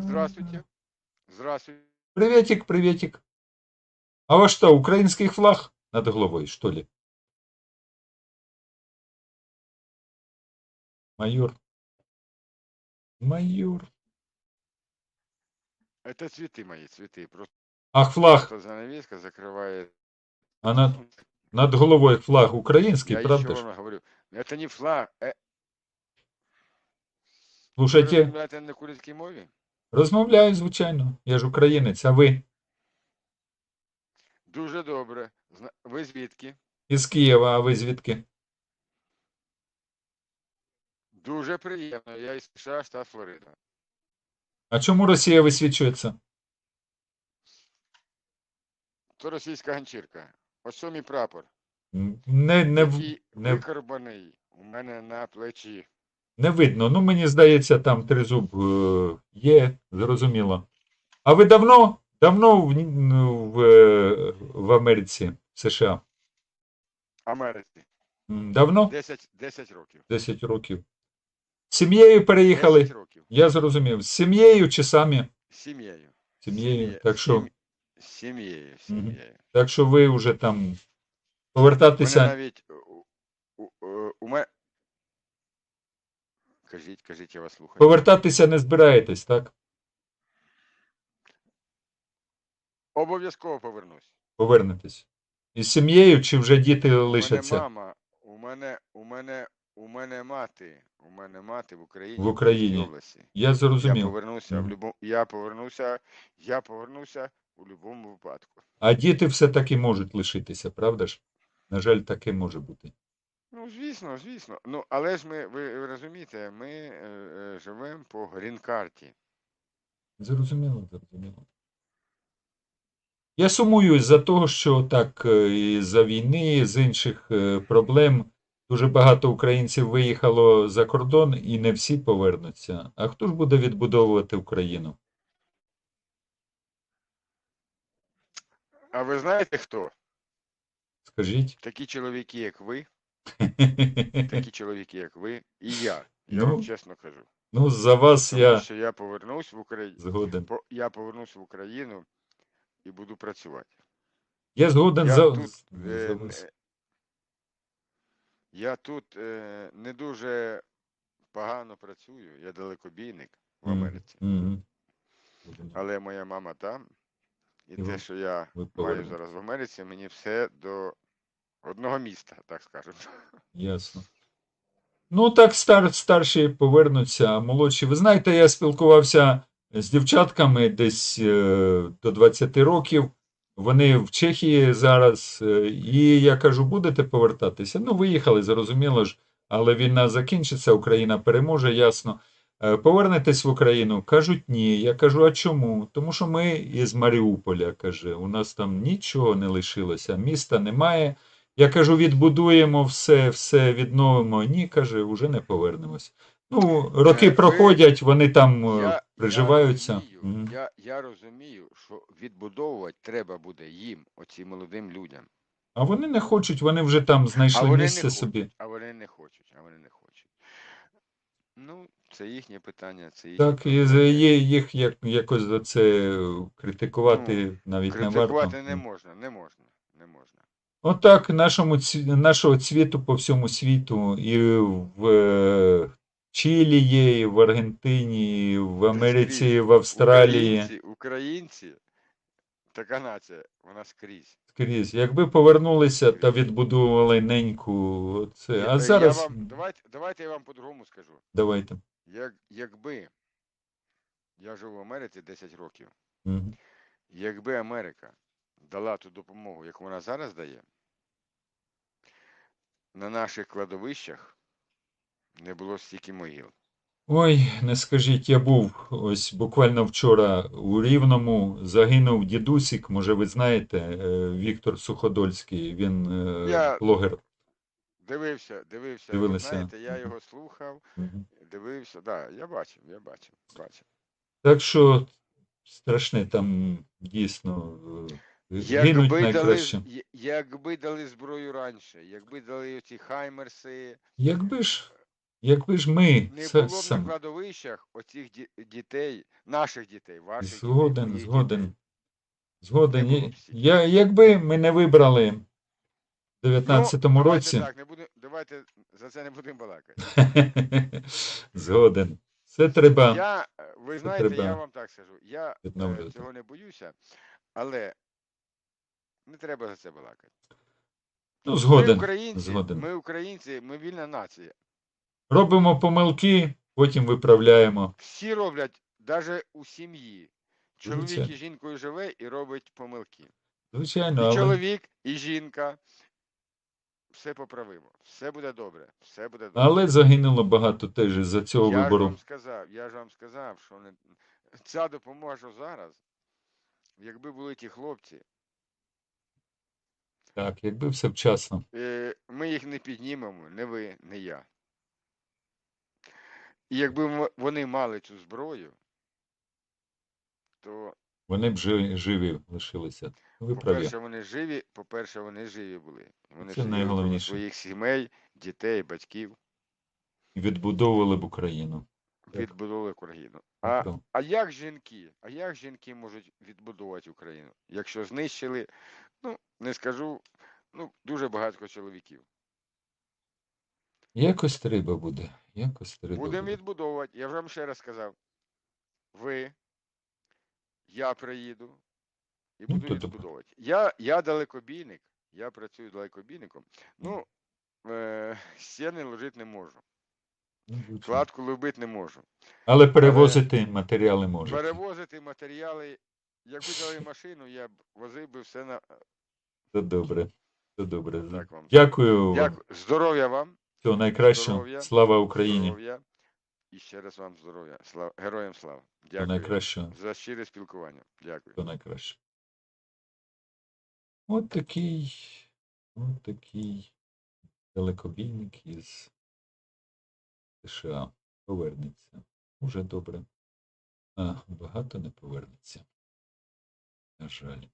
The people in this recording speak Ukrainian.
Здравствуйте. Здравствуйте. Приветик, приветик. А во что, украинский флаг над головой, что ли? Майор. Майор. Это цветы мои, цветы. Просто Ах, флаг. занавеска закрывает. А над, над головой флаг украинский, Я правда еще ж? вам говорю. Это не флаг. Э, ви Слушайте, розмовляєте на курильській мові? Розмовляю, звичайно. Я ж українець, а ви? Дуже добре. Зна- Ви звідки? Із Києва, а ви звідки? Дуже приємно. Я із США, штат Флорида. А чому Росія висвічується? То російська ганчірка. Ось мій прапор. М, Не, не, в- який не- викарбаний у мене на плечі. Не видно. Ну, мені здається, там тризуб е, є, зрозуміло. А ви давно? Давно в, ну, в, е, в Америці, в США? Америці. Давно? 10, 10 років. 10 років. З сім'єю переїхали? 10 років. Я зрозумів. З сім'єю чи самі? З Сім'єю. Сім'єю. Так що, З сім'єю. так що ви вже там Мене повертатися. навіть у, у, у, у мене. Кажіть, кажіть, я вас слухаю. Повертатися не збираєтесь, так? Обов'язково повернусь. Повернетесь. Із сім'єю чи вже діти У мене лишаться мама, у мене, у мене, у мене мати, у мене мати в Україні. в Україні? Області. Я Я зрозумів. повернуся в Мгм. любому, я повернуся, я повернуся у будь-якому випадку. А діти все-таки можуть лишитися, правда ж? На жаль, таке може бути. Ну, звісно, звісно. Ну, але ж ми, ви, розумієте, ми е, е, живемо по грін-карті. Зрозуміло, зрозуміло. Я сумую за того, що так е, і за війни, з інших е, проблем дуже багато українців виїхало за кордон і не всі повернуться. А хто ж буде відбудовувати Україну? А ви знаєте хто? Скажіть. Такі чоловіки, як ви, такі чоловіки, як ви, і я. Я Ну, вам чесно кажу. Ну, за вас Тому я що я повернусь в Україну. згоден. Я повернусь в Україну і буду працювати. Я згоден Я за, тут, за е, вас. е, я тут е, не дуже погано працюю, я далекобійник в Мгм, Америці. мгм. Але моя мама там, і І те, що я ви маю повернете. зараз в Америці, мені все до одного міста, так скажемо. Ясно. Ну, так стар, старші повернуться, а молодші. Ви знаєте, я спілкувався з дівчатками десь е, до 20 років. Вони в Чехії зараз. е, І я кажу, будете повертатися? Ну, виїхали, зрозуміло ж, але війна закінчиться, Україна переможе, ясно. Е, Повернетесь в Україну? Кажуть, ні. Я кажу, а чому? Тому що ми із Маріуполя, каже, у нас там нічого не лишилося, міста немає. Я кажу, відбудуємо все, все відновимо. Ні, каже, вже не повернемось. Ну, роки Е, ви- прохожять, вони там е, Я, приживаються. Я розумію, Мгм. я, я розумію, що відбудовувати треба буде їм, оцим молодим людям. А вони не хочуть, вони вже там А знайшли вони не місце хочуть, собі. а вони не хочуть, а вони не хочуть. Ну, це їхнє питання, це їхнє Так, і з- є їх як, якось за це критикувати навіть не варто. Критикувати не можна, не можна, не можна. Отак нашому ці- нашого цвіту по всьому світу, і в е, Чилі є, і в Аргентині, і в Америці, і в Австралії. Українці, українці, така нація, вона скрізь. Скрізь. Якби повернулися та відбудували неньку, це. А е, зараз Я вам, давайте, давайте я вам по-другому скажу. давайте. Як, якби я живу в Америці 10 років, Мгм. якби Америка дала ту допомогу, яку вона зараз дає, на наших кладовищах не було стільки могил. Ой, не скажіть, я був ось буквально вчора у Рівному, загинув дідусік, може ви знаєте, е, Віктор Суходольський, він е, Я- блогер. Дивився, дивився, Дивилися. знаєте, я його слухав, дивився, да, я бачив, я бачив, бачив. Так що страшне там дійсно е, Якби дали, найкраще. я- якби дали зброю раніше, якби дали ці хаймерси, Якби ж Якби ж ми Не са- було б на кладовищах оцих дітей, наших дітей, ваших Згоден, дітей, згоден. дітей. Згоден. Я, якби ми не вибрали в 19-му ну, році. Так, не буду, давайте за це не будемо балакати. Згоден. Це треба. Я, е, ви знаєте, треба я вам так скажу, я е, відновлювати. цього не боюся, але не треба за це балакати. Ну, Ми українці, згоден. ми українці, ми вільна нація. Робимо помилки, потім виправляємо. Всі роблять, навіть у сім'ї. Чоловік Звичайно. із жінкою живе і робить помилки. Звичайно, І але, чоловік, і жінка. Все поправимо. Все буде добре. Все буде добре. але загинуло багато теж із-за цього я ж вибору. вам сказав, я ж вам сказав, що не... ця допомога що зараз, якби були ті хлопці, Так, якби все вчасно. е, ми їх не піднімемо, не ви, не я. І якби вони мали цю зброю, то, Вони б живі, живі лишилися. Ви по-перше, вони живі, по-перше, вони живі були. Вони Це найголовніше. своїх сімей, дітей, батьків, І відбудовували б Україну. Відбудовували Україну. А, Тобто, а як жінки? А як жінки можуть відбудувати Україну? Якщо знищили, ну, не скажу, ну, дуже багато чоловіків. Якось треба буде. Якось треба Будемо буде. відбудовувати. Я вже вам ще раз сказав. Ви, я приїду і Ну, буду добре. відбудовувати. Я, я далекобійник, я працюю далекобійником. Ну, е, стіни ложити не можу. Ну, звичайно. Кладку любити не можу. Але перевозити матеріали можуть. Перевозити матеріали. Якби дали машину, я б возив би все на. Це добре. Це добре. Так вам. Дякую. вам. Дякую. Здоров'я вам. Всього найкращого. Здоров'я. Слава Україні. Здоров'я. І ще раз вам здоров'я. Слава... Героям слава. Дякую найкращого. за щире спілкування. Дякую. Всього найкращого. От такий. От такий далекобійник із США. Повернеться. Уже добре. А багато не повернеться. На жаль.